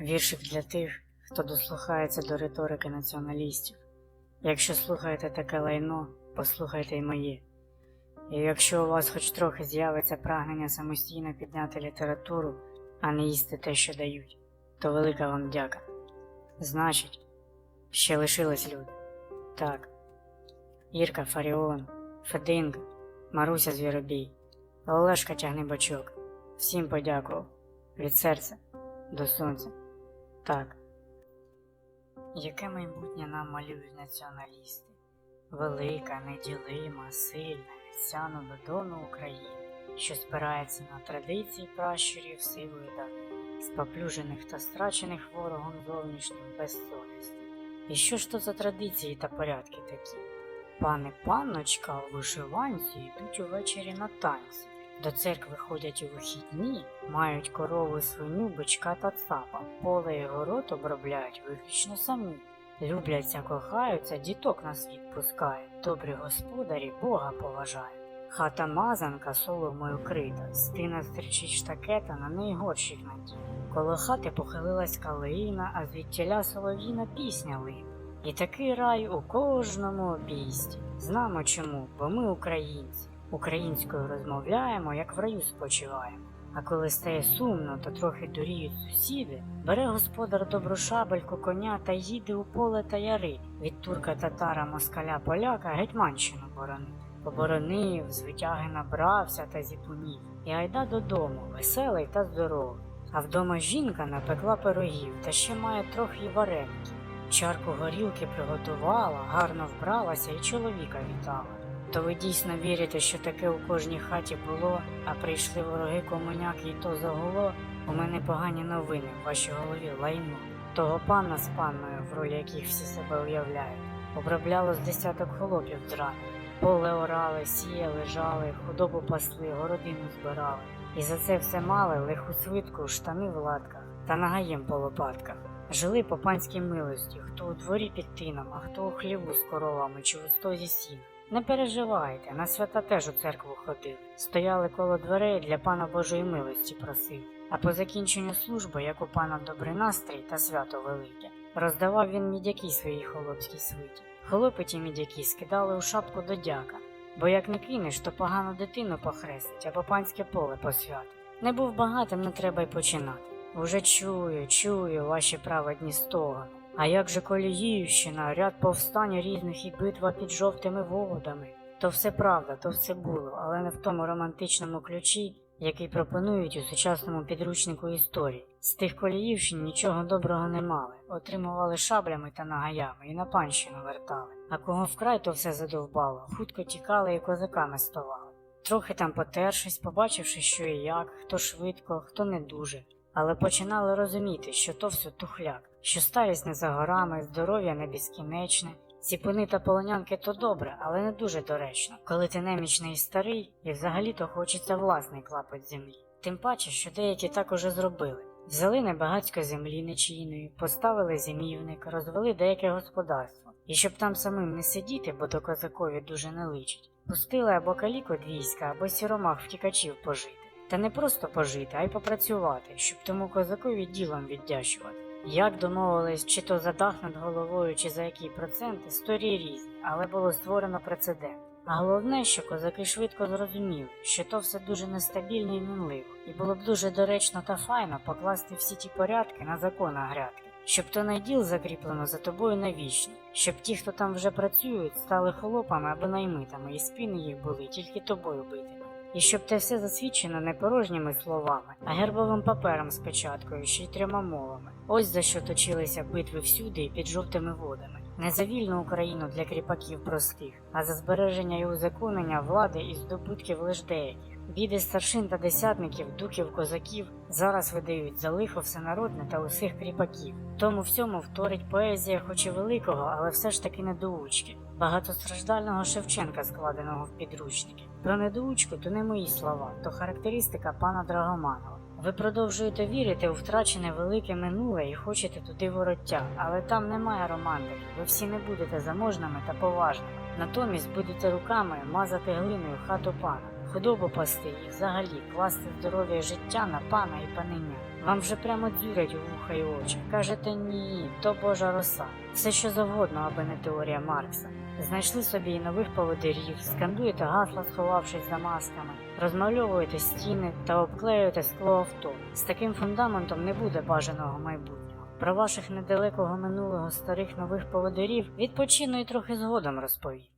Віршик для тих, хто дослухається до риторики націоналістів. Якщо слухаєте таке лайно, послухайте й моє. І якщо у вас хоч трохи з'явиться прагнення самостійно підняти літературу, а не їсти те, що дають, то велика вам дяка. Значить, ще лишились люди. Так. Ірка Фаріон, Фединка, Маруся Звіробій, Олешка тягни бачок. Всім подякував. Від серця до сонця. Так. Яке майбутнє нам малюють націоналісти? Велика, неділима, сильна, віцяна додону України, що спирається на традиції пращурів сивої давнини, споплюжених та страчених ворогом зовнішнім безсовісті. І що ж то за традиції та порядки такі? Пане панночка у вишиванці йдуть увечері на танці. До церкви ходять у вихідні, мають корову, свиню, бичка та цапа, поле і город обробляють виключно самі. Любляться, кохаються, діток на світ пускають, добрі господарі Бога поважають. Хата мазанка соломою крита, стіна стрічить штакета, на неї горщик надій. Коло хати похилилась калина, а звідтіля солов'їна пісня лине. І такий рай у кожному обійсті. Знамо чому, бо ми українці. Українською розмовляємо, як в раю спочиваємо. А коли стає сумно, то трохи дуріють сусіди, бере господар добру шабельку коня та їде у поле та яри від турка татара москаля поляка гетьманщину боронити. Поборонив, з витяги набрався та зіпунів, і айда додому, веселий та здоровий. А вдома жінка напекла пирогів та ще має трохи й вареників. Чарку горілки приготувала, гарно вбралася і чоловіка вітала. То ви дійсно вірите, що таке у кожній хаті було, а прийшли вороги комуняки і то загуло? У мене погані новини в вашій голові лайно. Того пана з панною, в ролі яких всі себе уявляють, обробляло з десяток холопів драних. Поле орали, сіяли, жали, худобу пасли, городину збирали. І за це все мали лиху свитку, штани в латках та нагаєм по лопатках. Жили по панській милості, хто у дворі під тином, а хто у хліву з коровами чи у стозі сіна. Не переживайте, на свята теж у церкву ходили. Стояли коло дверей для пана Божої милості просив. А по закінченню служби, як у пана добрий настрій та свято велике, роздавав він мідяки своїй холопській свиті. Хлопи ті мідяки скидали у шапку до дяка, бо як не кинеш, то погану дитину похрестить, або панське поле посвятить. Не був багатим, не треба й починати. Уже чую, чую ваші праведні стогони. А як же Коліївщина, ряд повстань різних і битва під жовтими водами? То все правда, то все було, але не в тому романтичному ключі, який пропонують у сучасному підручнику історії. З тих коліївщин нічого доброго не мали, отримували шаблями та нагаями і на панщину вертали. А кого вкрай то все задовбало, хутко тікали і козаками ставали. Трохи там потершись, побачивши, що і як, хто швидко, хто не дуже. Але починали розуміти, що то все тухляк, що старість не за горами, здоров'я не безкінечне. Ціпини та полонянки то добре, але не дуже доречно, коли ти немічний і старий, і взагалі то хочеться власний клапоть землі. Тим паче, що деякі так уже зробили. Взяли небагацько землі нечійної, поставили зимівник, розвели деяке господарство. І щоб там самим не сидіти, бо до козакові дуже не личить, пустили або калік від війська, або сіромах втікачів пожити. Та не просто пожити, а й попрацювати, щоб тому козакові ділом віддячувати. Як домовились, чи то за дах над головою, чи за який процент, історії різні, але було створено прецедент. А головне, що козаки швидко зрозуміли, що то все дуже нестабільно і мінливо, і було б дуже доречно та файно покласти всі ті порядки на закон грядки, щоб то найділ закріплено за тобою навічно, щоб ті, хто там вже працюють, стали холопами або наймитами, і спини їх були тільки тобою битими. І щоб те все засвідчено не порожніми словами, а гербовим папером з печаткою, ще й трьома мовами. Ось за що точилися битви всюди і під жовтими водами. Не за вільну Україну для кріпаків простих, а за збереження і узаконення влади і здобутків лиш деяких. Біди старшин та десятників, дуків, козаків зараз видають за лихо всенародне та усіх кріпаків. Тому всьому вторить поезія, хоч і великого, але все ж таки недоучки, багатостраждального Шевченка, складеного в підручники. Про недоучку то не мої слова, то характеристика пана Драгоманова. Ви продовжуєте вірити у втрачене велике минуле і хочете туди вороття, але там немає романтики, ви всі не будете заможними та поважними. Натомість будете руками мазати глиною хату пана, худобу пасти і взагалі класти здоров'я життя на пана і панення. Вам вже прямо дзюрять у вуха й очі. Кажете ні, то божа роса. Все що завгодно, аби не теорія Маркса. Знайшли собі і нових поводирів, скандуєте гасла, сховавшись за масками, розмальовуєте стіни та обклеюєте скло авто. З таким фундаментом не буде бажаного майбутнього. Про ваших недалекого минулого старих нових поводирів відпочину і трохи згодом розповім.